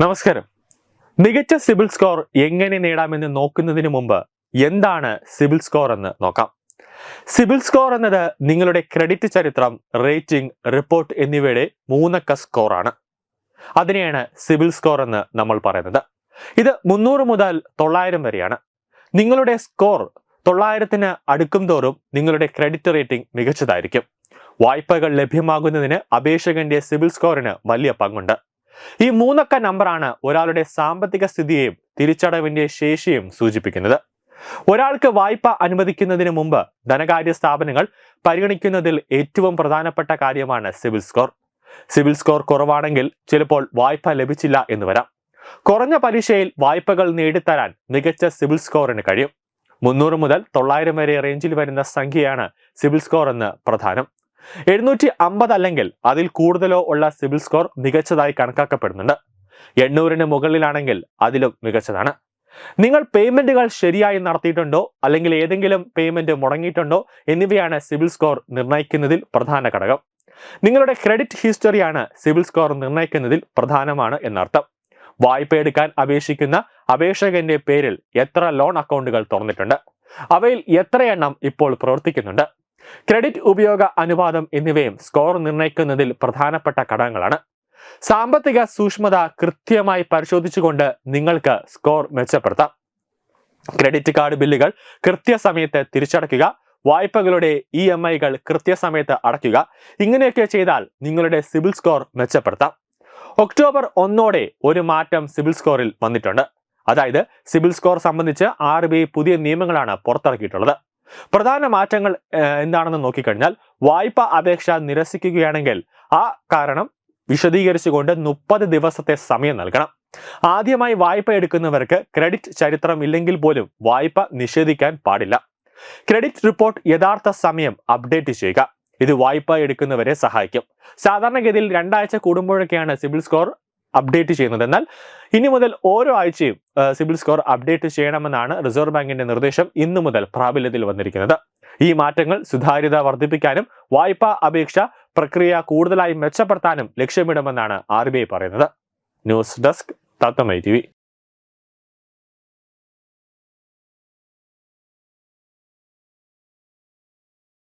നമസ്കാരം. മികച്ച CIBIL score എങ്ങനെ നേടാമെന്ന് നോക്കുന്നതിന് മുമ്പ് എന്താണ് സിബിൽ സ്കോർ എന്ന് നോക്കാം. സിബിൽ സ്കോർ എന്നത് നിങ്ങളുടെ ക്രെഡിറ്റ് ചരിത്രം റേറ്റിംഗ് റിപ്പോർട്ട് എന്നിവയുടെ മൂന്നക്ക സ്കോറാണ് അതിനെയാണ് സിബിൽ സ്കോർ എന്ന് നമ്മൾ പറയുന്നത്. ഇത് മുന്നൂറ് മുതൽ തൊള്ളായിരം വരെയാണ്. നിങ്ങളുടെ സ്കോർ തൊള്ളായിരത്തിന് അടുക്കും തോറും നിങ്ങളുടെ ക്രെഡിറ്റ് റേറ്റിംഗ് മികച്ചതായിരിക്കും. വായ്പകൾ ലഭ്യമാകുന്നതിന് അപേക്ഷകന്റെ സിബിൽ സ്കോറിന് വലിയ പങ്കുണ്ട്. ഈ മൂന്നക്ക നമ്പറാണ് ഒരാളുടെ സാമ്പത്തിക സ്ഥിതിയെയും തിരിച്ചടവിന്റെ ശേഷിയും സൂചിപ്പിക്കുന്നത്. ഒരാൾക്ക് വായ്പ അനുവദിക്കുന്നതിന് മുമ്പ് ധനകാര്യ സ്ഥാപനങ്ങൾ പരിഗണിക്കുന്നതിൽ ഏറ്റവും പ്രധാനപ്പെട്ട കാര്യമാണ് സിവിൽ സ്കോർ. സിവിൽ സ്കോർ കുറവാണെങ്കിൽ ചിലപ്പോൾ വായ്പ ലഭിച്ചില്ല എന്ന് വരാം. കുറഞ്ഞ പലിശയിൽ വായ്പകൾ നേടിത്തരാൻ മികച്ച സിവിൽ സ്കോറിന് കഴിയും. മുന്നൂറ് മുതൽ തൊള്ളായിരം വരെ റേഞ്ചിൽ വരുന്ന സംഖ്യയാണ് സിവിൽ സ്കോർ എന്ന് പ്രധാനം. എഴുന്നൂറ്റി അമ്പത് അല്ലെങ്കിൽ അതിൽ കൂടുതലോ ഉള്ള സിവിൽ സ്കോർ മികച്ചതായി കണക്കാക്കപ്പെടുന്നുണ്ട്. എണ്ണൂറിന് മുകളിലാണെങ്കിൽ അതിലും മികച്ചതാണ്. നിങ്ങൾ പേയ്മെന്റുകൾ ശരിയായി നടത്തിയിട്ടുണ്ടോ അല്ലെങ്കിൽ ഏതെങ്കിലും പേയ്മെന്റ് മുടങ്ങിയിട്ടുണ്ടോ എന്നിവയാണ് സിവിൽ സ്കോർ നിർണയിക്കുന്നതിൽ പ്രധാന ഘടകം. നിങ്ങളുടെ ക്രെഡിറ്റ് ഹിസ്റ്ററിയാണ് സിവിൽ സ്കോർ നിർണയിക്കുന്നതിൽ പ്രധാനമാണ് എന്നർത്ഥം. വായ്പ എടുക്കാൻ അപേക്ഷിക്കുന്ന അപേക്ഷകന്റെ പേരിൽ എത്ര ലോൺ അക്കൗണ്ടുകൾ തുറന്നിട്ടുണ്ട്? അവയിൽ എത്ര എണ്ണം ഇപ്പോൾ പ്രവർത്തിക്കുന്നുണ്ട്? ക്രെഡിറ്റ് ഉപയോഗ അനുപാതം എന്നിവയും സ്കോർ നിർണയിക്കുന്നതിൽ പ്രധാനപ്പെട്ട ഘടകങ്ങളാണ്. സാമ്പത്തിക സൂക്ഷ്മത കൃത്യമായി പരിശോധിച്ചുകൊണ്ട് നിങ്ങൾക്ക് സ്കോർ മെച്ചപ്പെടുത്താം. ക്രെഡിറ്റ് കാർഡ് ബില്ലുകൾ കൃത്യസമയത്ത് തിരിച്ചടയ്ക്കുക. വായ്പകളുടെ ഇ എം ഐകൾ കൃത്യസമയത്ത് അടയ്ക്കുക. ഇങ്ങനെയൊക്കെ ചെയ്താൽ നിങ്ങളുടെ സിബിൽ സ്കോർ മെച്ചപ്പെടുത്താം. ഒക്ടോബർ ഒന്നോടെ ഒരു മാറ്റം സിബിൽ സ്കോറിൽ വന്നിട്ടുണ്ട്. അതായത് സിബിൽ സ്കോർ സംബന്ധിച്ച് ആർ പുതിയ നിയമങ്ങളാണ് പുറത്തിറക്കിയിട്ടുള്ളത്. പ്രധാന മാറ്റങ്ങൾ എന്താണെന്ന് നോക്കിക്കഴിഞ്ഞാൽ വായ്പ അപേക്ഷ നിരസിക്കുകയാണെങ്കിൽ ആ കാരണം വിശദീകരിച്ചുകൊണ്ട് മുപ്പത് ദിവസത്തെ സമയം നൽകണം. ആദ്യമായി വായ്പ എടുക്കുന്നവർക്ക് ക്രെഡിറ്റ് ചരിത്രം ഇല്ലെങ്കിൽ പോലും വായ്പ നിഷേധിക്കാൻ പാടില്ല. ക്രെഡിറ്റ് റിപ്പോർട്ട് യഥാർത്ഥ സമയം അപ്ഡേറ്റ് ചെയ്യുക. ഇത് വായ്പ എടുക്കുന്നവരെ സഹായിക്കും. സാധാരണഗതിയിൽ രണ്ടാഴ്ച കൂടുമ്പോഴൊക്കെയാണ് സിബിൽ സ്കോർ അപ്ഡേറ്റ് ചെയ്യുന്നത്. എന്നാൽ ഇനി മുതൽ ഓരോ ആഴ്ചയും സിബിൽ സ്കോർ അപ്ഡേറ്റ് ചെയ്യണമെന്നാണ് റിസർവ് ബാങ്കിന്റെ നിർദ്ദേശം ഇന്നു മുതൽ പ്രാബല്യത്തിൽ വന്നിരിക്കുന്നത്. ഈ മാറ്റങ്ങൾ സുതാര്യത വർദ്ധിപ്പിക്കാനും വായ്പാ അപേക്ഷ പ്രക്രിയ കൂടുതലായി മെച്ചപ്പെടുത്താനും ലക്ഷ്യമിടുമെന്നാണ് ആർ പറയുന്നത്. ന്യൂസ് ഡെസ്ക് തത്തമൈ ടി